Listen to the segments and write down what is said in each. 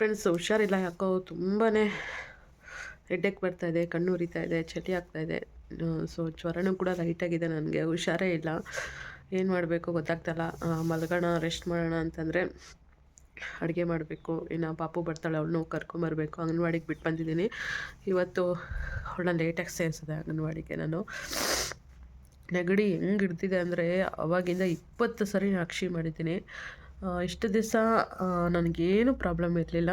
Friends ಹುಷಾರಿಲ್ಲ ಯಾಕೋ ತುಂಬಾ ಬರ್ತಾ ಬರ್ತಾಯಿದೆ ಕಣ್ಣು ಉರಿತಾ ಇದೆ, ಚಳಿ ಆಗ್ತಾಯಿದೆ ಸೊ ಜ್ವರನೂ ಕೂಡ ಲೈಟಾಗಿದೆ ನನಗೆ, ಹುಷಾರೇ ಇಲ್ಲ. ಏನು ಮಾಡಬೇಕು ಗೊತ್ತಾಗ್ತಲ್ಲ. ಮಲ್ಗೋಣ ರೆಸ್ಟ್ ಮಾಡೋಣ ಅಂತಂದರೆ ಅಡುಗೆ ಮಾಡಬೇಕು. ಇನ್ನು ಪಾಪು ಬರ್ತಾಳೆ, ಅವಳನ್ನೂ ಕರ್ಕೊಂಬರ್ಬೇಕು ಅಂಗನವಾಡಿಗೆ ಬಿಟ್ಟು ಬಂದಿದ್ದೀನಿ. ಇವತ್ತು ಅವಳನ್ನ ಲೇಟಾಗಿ ಸೇರಿಸಿದೆ ಅಂಗನವಾಡಿಗೆ ನಾನು. ನೆಗಡಿ ಹೆಂಗೆ ಅಂದರೆ ಅವಾಗಿಂದ ಇಪ್ಪತ್ತು ಸರಿ ಅಕ್ಷಿ ಮಾಡಿದ್ದೀನಿ. ಇಷ್ಟು ದಿವಸ ನನಗೇನು ಪ್ರಾಬ್ಲಮ್ ಇರಲಿಲ್ಲ.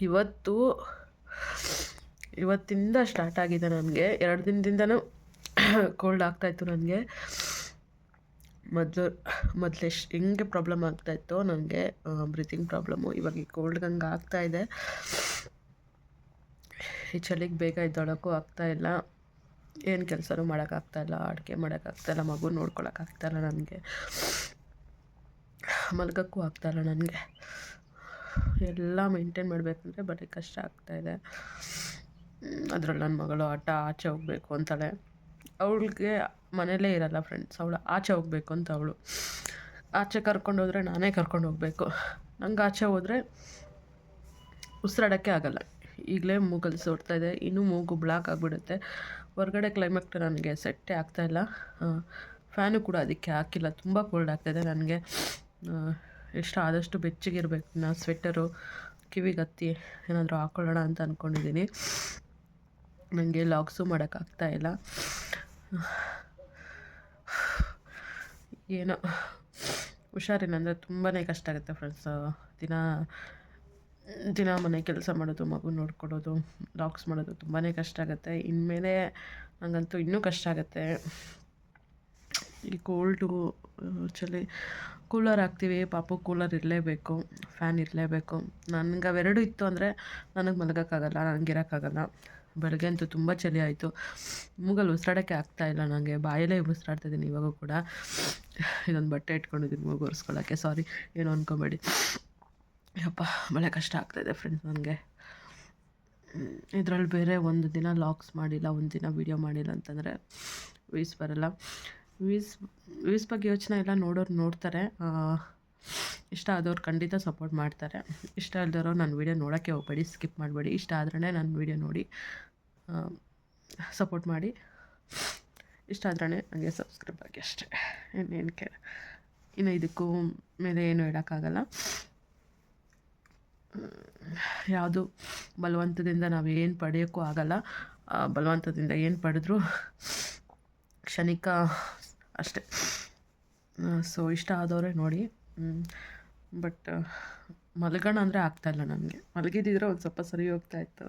ಇವತ್ತು, ಇವತ್ತಿಂದ ಸ್ಟಾರ್ಟ್ ಆಗಿದೆ ನನಗೆ. ಎರಡು ದಿನದಿಂದನೂ ಕೋಲ್ಡ್ ಆಗ್ತಾಯಿತ್ತು ನನಗೆ. ಮೊದಲು ಮೊದಲು ಎಷ್ಟು, ಹೆಂಗೆ ಪ್ರಾಬ್ಲಮ್ ಆಗ್ತಾಯಿತ್ತು ನನಗೆ ಬ್ರೀತಿಂಗ್ ಪ್ರಾಬ್ಲಮ್ಮು ಇವಾಗ ಈ ಕೋಲ್ಡ್ ಹಂಗೆ ಆಗ್ತಾಯಿದೆ ಈ ಚಳಿಗೆ ಬೇಗ ಇದ್ದೊಳಕ್ಕೂ ಆಗ್ತಾಯಿಲ್ಲ ಏನು ಕೆಲಸನೂ ಮಾಡೋಕ್ಕಾಗ್ತಾಯಿಲ್ಲ ಅಡುಗೆ ಮಾಡೋಕ್ಕಾಗ್ತಾಯಿಲ್ಲ ಮಗು ನೋಡ್ಕೊಳಕ್ಕಾಗ್ತಾಯಿಲ್ಲ ನನಗೆ. ಮಲ್ಗೋಕ್ಕೂ ಇಲ್ಲ ನನಗೆ. ಎಲ್ಲ ಮೇಂಟೈನ್ ಮಾಡಬೇಕಂದ್ರೆ ಬರೀ ಕಷ್ಟ ಆಗ್ತಾಯಿದೆ ಅದ್ರಲ್ಲಿ ನನ್ನ ಮಗಳು ಆಟ ಆಚೆ ಹೋಗಬೇಕು ಅಂತಾಳೆ. ಅವಳಿಗೆ ಮನೇಲೇ ಇರಲ್ಲ ಫ್ರೆಂಡ್ಸ್ ಅವಳು ಆಚೆ ಹೋಗಬೇಕು ಅಂತ ಅವಳು. ಆಚೆ ಕರ್ಕೊಂಡು ಹೋದರೆ ನಾನೇ ಕರ್ಕೊಂಡು ಹೋಗಬೇಕು. ನಂಗೆ ಆಚೆ ಹೋದರೆ ಉಸಿರಾಡೋಕ್ಕೆ ಆಗಲ್ಲ. ಈಗಲೇ ಮೂಗಲ್ಲಿ ಇದೆ, ಇನ್ನೂ ಮೂಗು ಬ್ಲಾಕ್ ಆಗಿಬಿಡುತ್ತೆ. ಹೊರಗಡೆ ಕ್ಲೈಮೇಟ್ ನನಗೆ ಸೆಟ್ಟೇ ಆಗ್ತಾಯಿಲ್ಲ ಫ್ಯಾನು ಕೂಡ ಅದಕ್ಕೆ ಹಾಕಿಲ್ಲ, ತುಂಬ ಕೋಲ್ಡ್ ಆಗ್ತಾಯಿದೆ ನನಗೆ. ಎಷ್ಟು ಆದಷ್ಟು ಬೆಚ್ಚಗಿರಬೇಕು. ನಾ ಸ್ವೆಟರು ಕಿವಿಗೆ ಹತ್ತಿ ಏನಾದರೂ ಹಾಕ್ಕೊಳ್ಳೋಣ ಅಂತ ಅಂದ್ಕೊಂಡಿದ್ದೀನಿ ನನಗೆ ಲಾಗ್ಸು ಮಾಡೋಕ್ಕಾಗ್ತಾಯಿಲ್ಲ ಏನೋ ಹುಷಾರೇನಂದರೆ ತುಂಬಾ ಕಷ್ಟ ಆಗುತ್ತೆ ಫ್ರೆಂಡ್ಸ್ ದಿನ ದಿನ ಮನೆ ಕೆಲಸ ಮಾಡೋದು ಮಗು ನೋಡ್ಕೊಡೋದು ಲಾಕ್ಸ್ ಮಾಡೋದು ತುಂಬಾ ಕಷ್ಟ ಆಗುತ್ತೆ. ಇನ್ಮೇಲೆ ನನಗಂತೂ ಇನ್ನೂ ಕಷ್ಟ ಆಗುತ್ತೆ. ಈ ಕೋಲ್ಡು ಚಳಿ ಕೂಲರ್ ಹಾಕ್ತೀವಿ. ಪಾಪು ಕೂಲರ್ ಇರಲೇಬೇಕು ಫ್ಯಾನ್ ಇರಲೇಬೇಕು. ನನಗೆ ಅವೆರಡು ಇತ್ತು ಅಂದರೆ ನನಗೆ ಮಲಗೋಕ್ಕಾಗಲ್ಲ ನನಗೆ ಇರೋಕ್ಕಾಗಲ್ಲ ಬೆಳಗ್ಗೆ ಅಂತೂ ತುಂಬ ಚಳಿ ಆಯಿತು. ಮೂಗಲ್ಲಿ ಉಸಿರಾಡೋಕ್ಕೆ ಆಗ್ತಾಯಿಲ್ಲ ನನಗೆ ಬಾಯಲ್ಲೇ ಉಸಿರಾಡ್ತಿದ್ದೀನಿ ಇವಾಗೂ ಕೂಡ. ಇದೊಂದು ಬಟ್ಟೆ ಇಟ್ಕೊಂಡಿದ್ದೀನಿ ಮೂಗು ಒರೆಸ್ಕೊಳ್ಳೋಕ್ಕೆ ಸಾರಿ ಏನು ಅಂದ್ಕೊಬೇಡಿ ಯಪ್ಪ ಭಾಳ ಕಷ್ಟ ಆಗ್ತಾಯಿದೆ ಫ್ರೆಂಡ್ಸ್ ನನಗೆ. ಇದರಲ್ಲಿ ಬೇರೆ ಒಂದು ದಿನ ಲಾಕ್ಸ್ ಮಾಡಿಲ್ಲ, ಒಂದು ದಿನ ವೀಡಿಯೋ ಮಾಡಿಲ್ಲ ಅಂತಂದರೆ ವೀಸ್ ಬರಲ್ಲ. ವ್ಯೂಸ್ ವ್ಯೂಸ್ ಬಗ್ಗೆ ಯೋಚನೆ ಎಲ್ಲ ನೋಡೋರು ನೋಡ್ತಾರೆ. ಇಷ್ಟ ಆದವ್ರು ಖಂಡಿತ ಸಪೋರ್ಟ್ ಮಾಡ್ತಾರೆ. ಇಷ್ಟ ಇಲ್ದವರು ನನ್ನ ವೀಡಿಯೋ ನೋಡೋಕ್ಕೆ ಹೋಗಬೇಡಿ ಸ್ಕಿಪ್ ಮಾಡಬೇಡಿ. ಇಷ್ಟ ಆದ್ರೇ ನನ್ನ ವೀಡಿಯೋ ನೋಡಿ ಸಪೋರ್ಟ್ ಮಾಡಿ. ಇಷ್ಟ ಆದ್ರೇ ನನಗೆ ಸಬ್ಸ್ಕ್ರೈಬ್ ಆಗಿ ಅಷ್ಟೇ. ಇನ್ನೇನು ಕೆ ಇನ್ನು ಇದಕ್ಕೂ ಮೇಲೆ ಏನು ಹೇಳೋಕ್ಕಾಗಲ್ಲ. ಯಾವುದು ಬಲವಂತದಿಂದ ನಾವು ಏನು ಪಡೆಯೋಕ್ಕೂ ಆಗಲ್ಲ. ಬಲವಂತದಿಂದ ಏನು ಪಡೆದ್ರೂ ಕ್ಷಣಿಕ ಅಷ್ಟೇ. ಸೊ ಇಷ್ಟ ಆದವರೇ ನೋಡಿ. ಬಟ್ ಮಲಗೋಣ ಅಂದರೆ ಆಗ್ತಾಯಿಲ್ಲ ನನಗೆ. ಮಲಗಿದ್ದಿದ್ರೆ ಒಂದು ಸ್ವಲ್ಪ ಸರಿ ಹೋಗ್ತಾ ಇತ್ತು.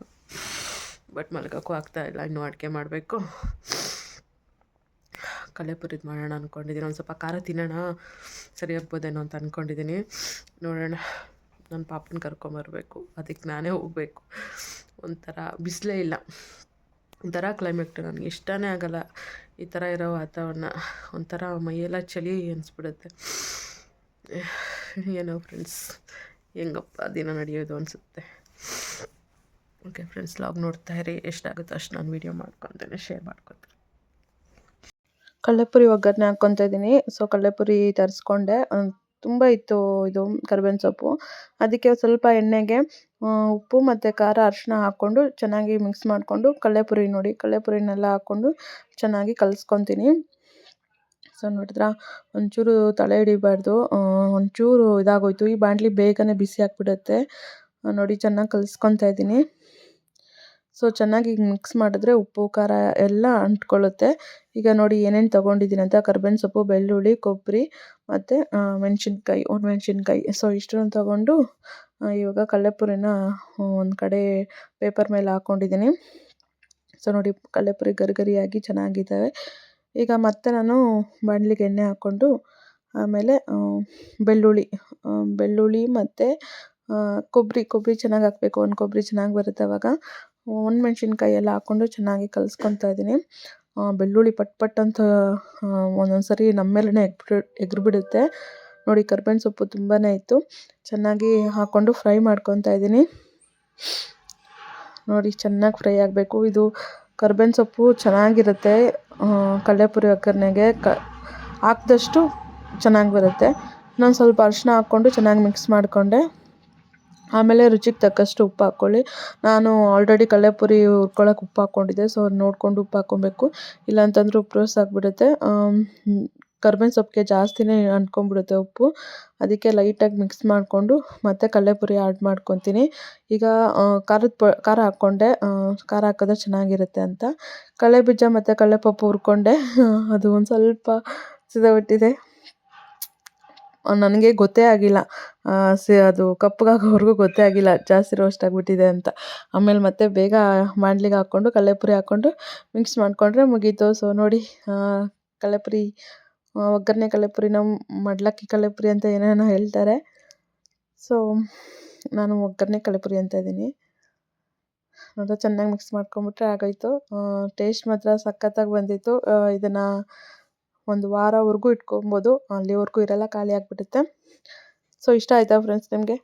ಬಟ್ ಮಲ್ಗೋಕ್ಕೂ ಆಗ್ತಾಯಿಲ್ಲ ಇನ್ನೂ ಅಡುಗೆ ಮಾಡಬೇಕು. ಕಲೆಪುರಿದು ಮಾಡೋಣ ಅಂದ್ಕೊಂಡಿದ್ದೀನಿ ಒಂದು ಸ್ವಲ್ಪ ಖಾರ ತಿನ್ನೋಣ. ಸರಿ ಹೋಗ್ಬೋದೇನೋ ಅಂತ ಅಂದ್ಕೊಂಡಿದ್ದೀನಿ ನೋಡೋಣ. ನನ್ನ ಪಾಪನ ಕರ್ಕೊಂಬರ್ಬೇಕು ಅದಕ್ಕೆ ನಾನೇ ಹೋಗಬೇಕು. ಒಂಥರ ಬಿಸಿಲೇ ಇಲ್ಲ. ಒಂಥರ ಕ್ಲೈಮೇಟ್ ನನಗೆ ಇಷ್ಟನೇ ಆಗೋಲ್ಲ. ಈ ಥರ ಇರೋ ವಾತಾವರಣ, ಒಂಥರ ಮೈಯೆಲ್ಲ ಚಳಿ ಅನಿಸ್ಬಿಡುತ್ತೆ ಏನೋ ಫ್ರೆಂಡ್ಸ್ ಹೆಂಗಪ್ಪ ದಿನ ನಡೆಯೋದು ಅನಿಸುತ್ತೆ. ಓಕೆ ಫ್ರೆಂಡ್ಸ್ ಲಾಗ್ ನೋಡ್ತಾ ಇರಿ ಎಷ್ಟಾಗುತ್ತೋ ಅಷ್ಟು ನಾನು ವೀಡಿಯೋ ಮಾಡ್ಕೊತೇನೆ ಶೇರ್ ಮಾಡ್ಕೊತೀನಿ. ಕಳ್ಳೆಪುರಿ ಒಗ್ಗರಣೆ ಹಾಕ್ಕೊತ ಇದ್ದೀನಿ ಸೊ ಕಳ್ಳೆಪುರಿ ತರಿಸ್ಕೊಂಡೆ. ತುಂಬ ಇತ್ತು ಇದು ಕರ್ಬೇವಿನ ಸೊಪ್ಪು. ಅದಕ್ಕೆ ಸ್ವಲ್ಪ ಎಣ್ಣೆಗೆ ಉಪ್ಪು ಮತ್ತು ಖಾರ ಅರಿಶಿನ ಹಾಕ್ಕೊಂಡು ಚೆನ್ನಾಗಿ ಮಿಕ್ಸ್ ಮಾಡಿಕೊಂಡು ಕಡಲೆಪುರಿ ನೋಡಿ. ಕಡಲೆಪುರಿನೆಲ್ಲ ಹಾಕ್ಕೊಂಡು ಚೆನ್ನಾಗಿ ಕಲಿಸ್ಕೊತೀನಿ. ಸೊ ನೋಡಿದ್ರಾ? ಒಂಚೂರು ತಲೆ ಹಿಡಿಬಾರ್ದು. ಒಂಚೂರು ಇದಾಗೋಯ್ತು. ಈ ಬಾಣಲಿ ಬೇಗನೆ ಬಿಸಿ ಆಗಿಬಿಡುತ್ತೆ. ನೋಡಿ ಚೆನ್ನಾಗಿ ಕಲಿಸ್ಕೊತಾ ಇದ್ದೀನಿ. ಸೊ ಚೆನ್ನಾಗಿ ಮಿಕ್ಸ್ ಮಾಡಿದ್ರೆ ಉಪ್ಪು, ಖಾರ ಎಲ್ಲ ಅಂಟ್ಕೊಳ್ಳುತ್ತೆ. ಈಗ ನೋಡಿ ಏನೇನು ತೊಗೊಂಡಿದ್ದೀನಿ ಅಂತ. ಕರ್ಬೇವಿನ ಸೊಪ್ಪು, ಬೆಳ್ಳುಳ್ಳಿ, ಕೊಬ್ಬರಿ ಮತ್ತು ಮೆಣಸಿನ್ಕಾಯಿ ಮೆಣಸಿನ್ಕಾಯಿ. ಸೊ ಇಷ್ಟನ್ನು ತೊಗೊಂಡು ಇವಾಗ ಕಡಲೆಪುರಿನ ಒಂದು ಕಡೆ ಪೇಪರ್ ಮೇಲೆ ಹಾಕ್ಕೊಂಡಿದ್ದೀನಿ ಸೊ ನೋಡಿ ಕಡಲೆಪುರಿ ಗರಿಗರಿಯಾಗಿ ಚೆನ್ನಾಗಿದ್ದಾವೆ. ಈಗ ಮತ್ತೆ ನಾನು ಬಾಣಲಿಗೆ ಎಣ್ಣೆ ಹಾಕ್ಕೊಂಡು, ಆಮೇಲೆ ಬೆಳ್ಳುಳ್ಳಿ ಬೆಳ್ಳುಳ್ಳಿ ಮತ್ತು ಕೊಬ್ಬರಿ ಕೊಬ್ಬರಿ ಚೆನ್ನಾಗಿ ಹಾಕಬೇಕು. ಒಂದು ಕೊಬ್ಬರಿ ಚೆನ್ನಾಗಿ ಬರುತ್ತೆ ಅವಾಗ. ಒಣಮೆಣ್ಸಿನ್ಕಾಯಿ ಎಲ್ಲ ಹಾಕ್ಕೊಂಡು ಚೆನ್ನಾಗಿ ಕಲಿಸ್ಕೊತಾ ಇದ್ದೀನಿ. ಬೆಳ್ಳುಳ್ಳಿ ಪಟ್ ಪಟ್ ಅಂತ ಒಂದೊಂದು ಸರಿ ನಮ್ಮ ಮೇಲೇ ಎಗ್ರಿ ಬಿಡುತ್ತೆ ನೋಡಿ, ಕರ್ಬೇವಿನ ಸೊಪ್ಪು ತುಂಬಾ ಇತ್ತು. ಚೆನ್ನಾಗಿ ಹಾಕ್ಕೊಂಡು ಫ್ರೈ ಮಾಡ್ಕೊತಾ ಇದ್ದೀನಿ. ನೋಡಿ, ಚೆನ್ನಾಗಿ ಫ್ರೈ ಆಗಬೇಕು. ಇದು ಕರ್ಬೇವಿನ ಸೊಪ್ಪು ಚೆನ್ನಾಗಿರುತ್ತೆ ಕಡಲೆಪುರಿ ಒಗ್ಗರಣೆಗೆ. ಕ, ಹಾಕಿದಷ್ಟು ಚೆನ್ನಾಗಿ ಬರುತ್ತೆ. ನಾನು ಸ್ವಲ್ಪ ಅರಿಶಿನ ಹಾಕ್ಕೊಂಡು ಚೆನ್ನಾಗಿ ಮಿಕ್ಸ್ ಮಾಡಿಕೊಂಡೆ. ಆಮೇಲೆ ರುಚಿಗೆ ತಕ್ಕಷ್ಟು ಉಪ್ಪು ಹಾಕ್ಕೊಳ್ಳಿ. ನಾನು ಆಲ್ರೆಡಿ ಕಡಲೆಪುರಿ ಹುರ್ಕೊಳ್ಳೋಕೆ ಉಪ್ಪು ಹಾಕ್ಕೊಂಡಿದ್ದೆ ಸೊ ನೋಡಿಕೊಂಡು ಉಪ್ಪು ಹಾಕ್ಕೊಬೇಕು. ಇಲ್ಲ ಉಪ್ಪು ರೋಸ್ ಆಗಿಬಿಡುತ್ತೆ. ಕರ್ಬೇವಿನ ಸೊಪ್ಪಿಗೆ ಜಾಸ್ತಿನೇ ಅಂಟ್ಕೊಂಡ್ಬಿಡುತ್ತೆ ಉಪ್ಪು. ಅದಕ್ಕೆ ಲೈಟಾಗಿ ಮಿಕ್ಸ್ ಮಾಡಿಕೊಂಡು ಮತ್ತೆ ಕಡಲೆಪುರಿ ಆ್ಯಡ್ ಮಾಡ್ಕೊತೀನಿ. ಈಗ ಖಾರದ ಪ, ಖಾರ ಹಾಕ್ಕೊಂಡೆ. ಖಾರ ಹಾಕಿದ್ರೆ ಚೆನ್ನಾಗಿರುತ್ತೆ ಅಂತ. ಕಳೆ ಬೀಜ ಮತ್ತು ಕಡಲೆಪಪ್ಪು ಹುರ್ಕೊಂಡೆ. ಅದು ಒಂದು ಸ್ವಲ್ಪ ಸಿದೋಗ್ಬಿಟ್ಟಿದೆ ನನಗೆ ಗೊತ್ತೇ ಆಗಿಲ್ಲ. ಸಿ, ಅದು ಕಪ್ಪಗಾಗೋವರೆಗೂ ಗೊತ್ತೇ ಆಗಿಲ್ಲ. ಜಾಸ್ತಿ ರೋಸ್ಟ್ ಆಗಿಬಿಟ್ಟಿದೆ ಅಂತ. ಆಮೇಲೆ ಮತ್ತೆ ಬೇಗ ಬಾಣಲಿಗೆ ಹಾಕ್ಕೊಂಡು ಕಡಲೆಪುರಿ ಹಾಕ್ಕೊಂಡು ಮಿಕ್ಸ್ ಮಾಡಿಕೊಂಡ್ರೆ ಮುಗೀತು. ಸೊ ನೋಡಿ ಕಡಲೆಪುರಿ ಒಗ್ಗರಣೆ ಕಡಲೆಪುರಿನ ಮಡ್ಲಕ್ಕಿ ಕಡಲೆಪುರಿ ಅಂತ ಏನೇನೋ ಹೇಳ್ತಾರೆ. ಸೊ ನಾನು ಒಗ್ಗರಣೆ ಕಡಲೆಪುರಿ ಅಂತ ಇದ್ದೀನಿ. ಅದು ಚೆನ್ನಾಗಿ ಮಿಕ್ಸ್ ಮಾಡ್ಕೊಂಬಿಟ್ರೆ ಆಗೋಯ್ತು. ಟೇಸ್ಟ್ ಮಾತ್ರ ಸಖತ್ತಾಗಿ ಬಂದಿತ್ತು. ಇದನ್ನು ಒಂದು ವಾರವರೆಗೂ ಇಟ್ಕೊಬೋದು. ಅಲ್ಲಿವರೆಗೂ ಇರಲ್ಲ, ಖಾಲಿ ಆಗಿಬಿಡುತ್ತೆ. ಸೊ ಇಷ್ಟ ಆಯಿತಾ ಫ್ರೆಂಡ್ಸ್ ನಿಮಗೆ?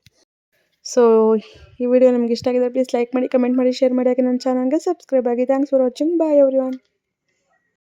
ಸೊ ಈ ವಿಡಿಯೋ ನಿಮ್ಗೆ ಇಷ್ಟ ಆಗಿದೆ ಪ್ಲೀಸ್ ಲೈಕ್ ಮಾಡಿ ಕಮೆಂಟ್ ಮಾಡಿ ಶೇರ್ ಮಾಡಿ ಹಾಗೆ ನನ್ನ ಚಾನಲ್ಗೆ ಸಬ್ಸ್ಕ್ರೈಬ್ ಆಗಿ. Thanks for watching bye everyone